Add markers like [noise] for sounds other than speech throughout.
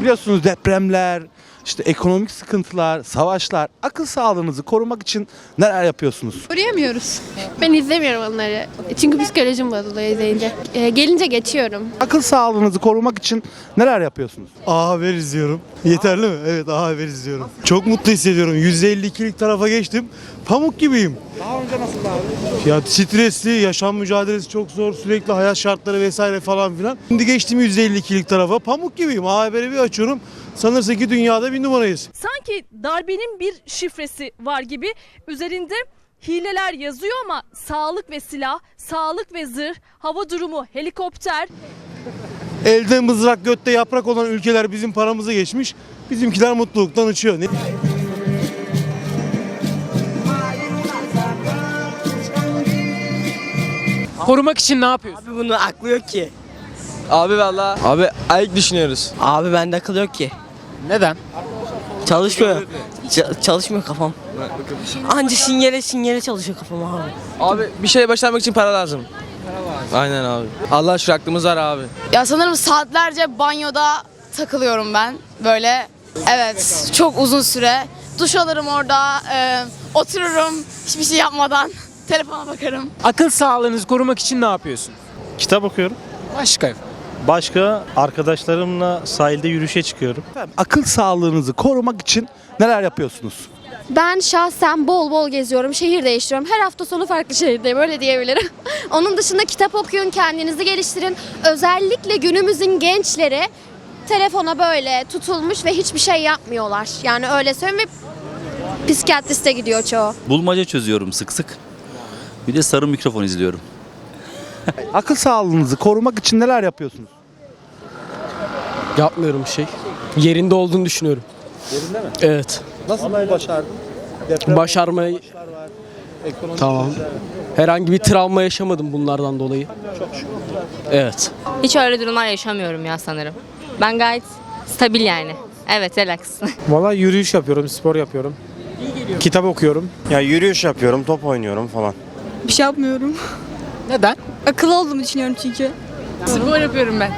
Biliyorsunuz depremler, işte ekonomik sıkıntılar, savaşlar. Akıl sağlığınızı korumak için neler yapıyorsunuz? Koruyamıyoruz. Ben izlemiyorum onları. Çünkü psikolojim bozuluyor izleyince. Ee, gelince geçiyorum. Akıl sağlığınızı korumak için neler yapıyorsunuz? A Haber izliyorum. Yeterli mi? Evet A Haber izliyorum. Çok mutlu hissediyorum. %52'lik tarafa geçtim. Pamuk gibiyim. Daha önce nasıl abi? Ya stresli, yaşam mücadelesi çok zor. Sürekli hayat şartları vesaire falan filan. Şimdi geçtim %52'lik tarafa. Pamuk gibiyim. A Haber'i bir açıyorum. Sanırsın ki dünyada bir numarayız. Sanki darbenin bir şifresi var gibi üzerinde hileler yazıyor ama sağlık ve silah, sağlık ve zırh, hava durumu, helikopter, Elde mızrak, götte yaprak olan ülkeler bizim paramızı geçmiş. Bizimkiler mutluluktan uçuyor. Ne? Korumak için ne yapıyorsun? Abi bunun aklı yok ki. Abi valla. Abi ayık düşünüyoruz. Abi bende akıl yok ki. Neden? Çalışmıyor. Ç- çalışmıyor kafam. Anca sinyale sinyale çalışıyor kafam abi. Abi bir şeye başlamak için para lazım. Aynen abi. Allah şükür aklımız var abi. Ya sanırım saatlerce banyoda takılıyorum ben. Böyle evet çok uzun süre. Duş alırım orada, e, otururum hiçbir şey yapmadan. [laughs] Telefona bakarım. Akıl sağlığınızı korumak için ne yapıyorsun? Kitap okuyorum. Başka. Başka arkadaşlarımla sahilde yürüyüşe çıkıyorum. Efendim, akıl sağlığınızı korumak için neler yapıyorsunuz? Ben şahsen bol bol geziyorum, şehir değiştiriyorum. Her hafta sonu farklı şehirdeyim, öyle diyebilirim. [laughs] Onun dışında kitap okuyun, kendinizi geliştirin. Özellikle günümüzün gençleri telefona böyle tutulmuş ve hiçbir şey yapmıyorlar. Yani öyle söyleyeyim ve psikiyatriste gidiyor çoğu. Bulmaca çözüyorum sık sık. Bir de sarı mikrofon izliyorum. Akıl sağlığınızı korumak için neler yapıyorsunuz? Yapmıyorum bir şey. Yerinde olduğunu düşünüyorum. Yerinde mi? Evet. Nasıl başardın? Başarmayı... Tamam. Herhangi bir travma yaşamadım bunlardan dolayı. Evet. Hiç öyle durumlar yaşamıyorum ya sanırım. Ben gayet stabil yani. Evet relax. [laughs] Valla yürüyüş yapıyorum, spor yapıyorum. Kitap okuyorum. Ya yürüyüş yapıyorum, top oynuyorum falan. Bir şey yapmıyorum. Neden? Akıllı olduğumu düşünüyorum çünkü. Spor yapıyorum ben.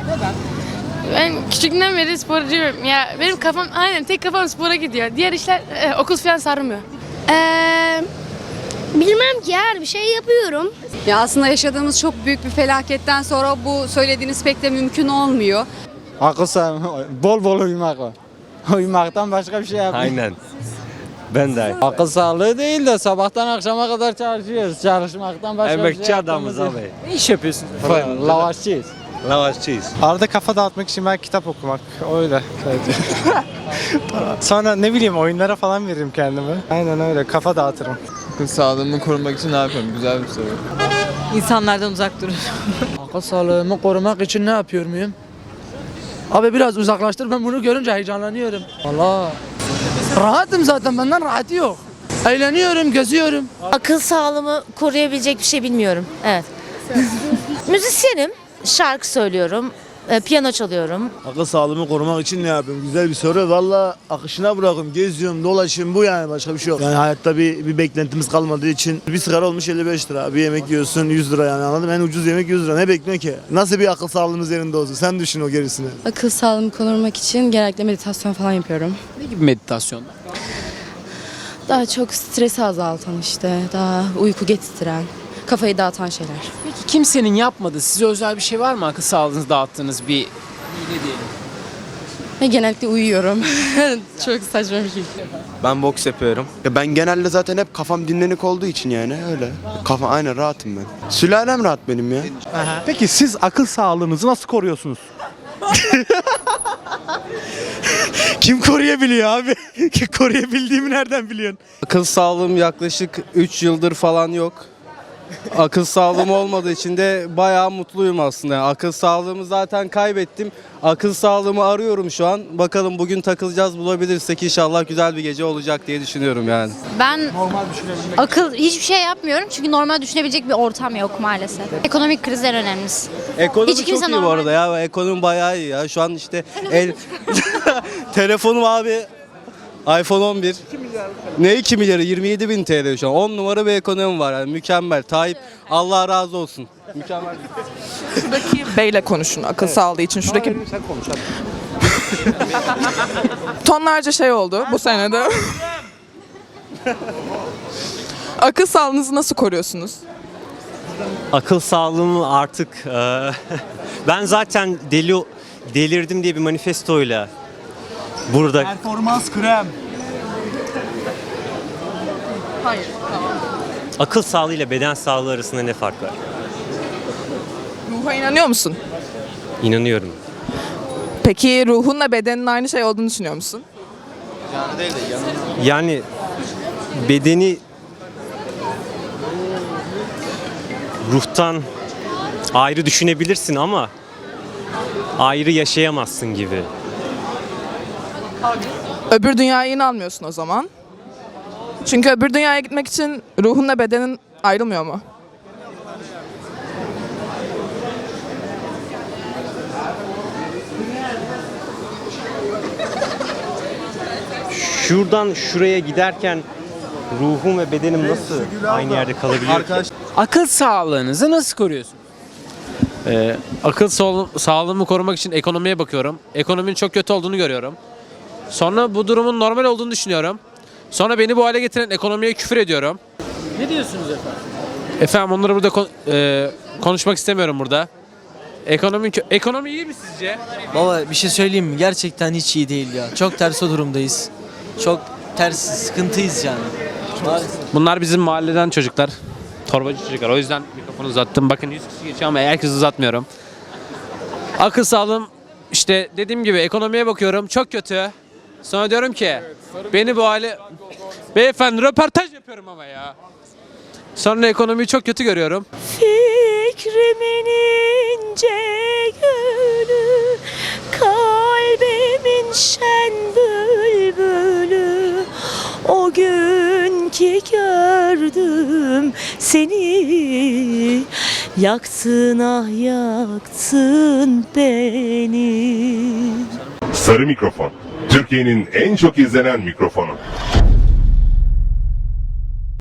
Ben küçüklüğümden beri sporcuyum. Ya benim kafam aynen tek kafam spora gidiyor. Diğer işler e, okul falan sarmıyor. Ee, bilmem ki her bir şey yapıyorum. Ya aslında yaşadığımız çok büyük bir felaketten sonra bu söylediğiniz pek de mümkün olmuyor. Akıl [laughs] bol bol uyumak var. [laughs] Uyumaktan başka bir şey yapmıyorum. Aynen. Ben de. Akıl sağlığı değil de sabahtan akşama kadar çalışıyoruz. Çalışmaktan başka bir şey yaptığımız yok. Ne iş yapıyorsun? Lavaşçıyız. Lavaşçıyız. Arada kafa dağıtmak için ben kitap okumak. Öyle. Sonra ne bileyim oyunlara falan veririm kendimi. Aynen öyle kafa dağıtırım. Akıl sağlığımı korumak için ne yapıyorum? Güzel bir soru. İnsanlardan uzak durun. Akıl sağlığımı korumak için ne yapıyor muyum? Abi biraz uzaklaştır ben bunu görünce heyecanlanıyorum. Allah. Rahatım zaten benden rahatı yok. Eğleniyorum, geziyorum. Akıl sağlığımı koruyabilecek bir şey bilmiyorum. Evet. Müzisyenim. Şarkı söylüyorum. e, Piyano çalıyorum. Akıl sağlığımı korumak için ne yapıyorum? Güzel bir soru. Valla akışına bırakıyorum. Geziyorum, dolaşıyorum. Bu yani başka bir şey yok. Yani hayatta bir, bir beklentimiz kalmadığı için bir sigara olmuş 55 lira. Bir yemek yiyorsun 100 lira yani anladın mı? En ucuz yemek 100 lira. Ne bekliyorsun ki? Nasıl bir akıl sağlığımız yerinde olsun? Sen düşün o gerisini. Akıl sağlığımı korumak için genellikle meditasyon falan yapıyorum. Ne gibi meditasyon? Daha çok stresi azaltan işte, daha uyku getiren, kafayı dağıtan şeyler. Peki kimsenin yapmadığı size özel bir şey var mı akıl sağlığınızı dağıttığınız bir Ve genellikle uyuyorum. [laughs] çok saçma bir şey. Ben boks yapıyorum. Ya ben genelde zaten hep kafam dinlenik olduğu için yani öyle. Kafa aynen rahatım ben. Sülalem rahat benim ya. Peki siz akıl sağlığınızı nasıl koruyorsunuz? [laughs] Kim koruyabiliyor abi? [laughs] Koruyabildiğimi nereden biliyorsun? Akıl sağlığım yaklaşık 3 yıldır falan yok. Akıl sağlığım olmadığı için de bayağı mutluyum aslında. Akıl sağlığımı zaten kaybettim. Akıl sağlığımı arıyorum şu an. Bakalım bugün takılacağız bulabilirsek inşallah güzel bir gece olacak diye düşünüyorum yani. Ben akıl hiçbir şey yapmıyorum çünkü normal düşünebilecek bir ortam yok maalesef. Ekonomik krizler önemlisi. Ekonomi Hiç kimse çok iyi bu normal arada ya. Ekonomi bayağı iyi ya. Şu an işte el [laughs] telefonum abi iPhone 11. Ne 2 milyarı? 27 bin TL şu an. 10 numara bir ekonomi var yani mükemmel. Tayyip Allah razı olsun. Mükemmel. Beyle konuşun akıl sağlığı için. Şuradaki [laughs] Tonlarca şey oldu bu senede. Akıl sağlığınızı nasıl koruyorsunuz? Akıl sağlığımı artık eee, [laughs] ben zaten deli delirdim diye bir manifestoyla burada Performans krem. Hayır. akıl sağlığı ile beden sağlığı arasında ne fark var? Ruha inanıyor musun? İnanıyorum. Peki ruhunla bedenin aynı şey olduğunu düşünüyor musun? Yani bedeni ruhtan ayrı düşünebilirsin ama ayrı yaşayamazsın gibi. Öbür dünyaya inanmıyorsun o zaman. Çünkü öbür dünyaya gitmek için ruhunla bedenin ayrılmıyor mu? Şuradan şuraya giderken ruhum ve bedenim nasıl aynı yerde kalabiliyor ki? Akıl sağlığınızı nasıl koruyorsunuz? Ee, akıl sağ- sağlığımı korumak için ekonomiye bakıyorum. Ekonominin çok kötü olduğunu görüyorum. Sonra bu durumun normal olduğunu düşünüyorum. Sonra beni bu hale getiren ekonomiye küfür ediyorum. Ne diyorsunuz efendim? Efendim onları burada kon- e, konuşmak istemiyorum burada. Ekonomi kö- ekonomi iyi mi sizce? Baba bir şey söyleyeyim mi? Gerçekten hiç iyi değil ya. Çok ters o durumdayız. Çok ters sıkıntıyız yani. Bunlar bizim mahalleden çocuklar. Torbacı çocuklar. O yüzden mikrofonu uzattım. Bakın 100 kişi geçiyor ama herkes uzatmıyorum. Akıl sağlığım işte dediğim gibi ekonomiye bakıyorum. Çok kötü. Sonra diyorum ki beni bu hale... Beyefendi röportaj yapıyorum ama ya. Sonra ekonomiyi çok kötü görüyorum. Fikrimin ince gülü Kalbimin şen bülbülü O gün ki gördüm seni Yaktın ah yaktın beni Sarı mikrofon. Türkiye'nin en çok izlenen mikrofonu.